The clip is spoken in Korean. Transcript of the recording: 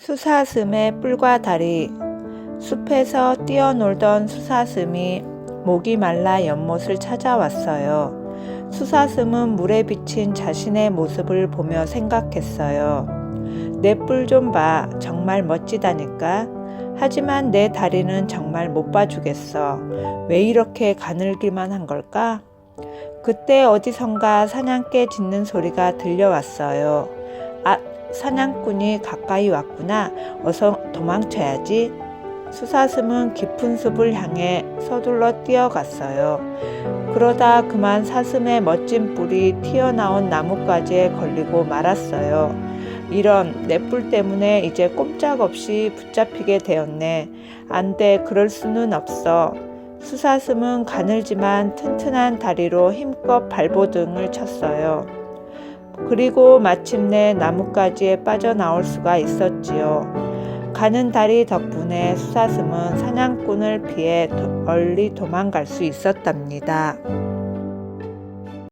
수사슴의 뿔과 다리 숲에서 뛰어놀던 수사슴이 목이 말라 연못을 찾아왔어요. 수사슴은 물에 비친 자신의 모습을 보며 생각했어요. 내 뿔 좀 봐. 정말 멋지다니까. 하지만 내 다리는 정말 못 봐주겠어. 왜 이렇게 가늘기만 한 걸까? 그때 어디선가 사냥개 짖는 소리가 들려왔어요. 아, 사냥꾼이 가까이 왔구나. 어서 도망쳐야지. 수사슴은 깊은 숲을 향해 서둘러 뛰어갔어요. 그러다 그만 사슴의 멋진 뿔이 튀어나온 나뭇가지에 걸리고 말았어요. 이런 내 뿔 때문에 이제 꼼짝없이 붙잡히게 되었네. 안 돼, 그럴 수는 없어. 수사슴은 가늘지만 튼튼한 다리로 힘껏 발버둥을 쳤어요. 그리고 마침내 나뭇가지에 빠져나올 수가 있었지요. 가는 다리 덕분에 수사슴은 사냥꾼을 피해 도- 멀리 도망갈 수 있었답니다.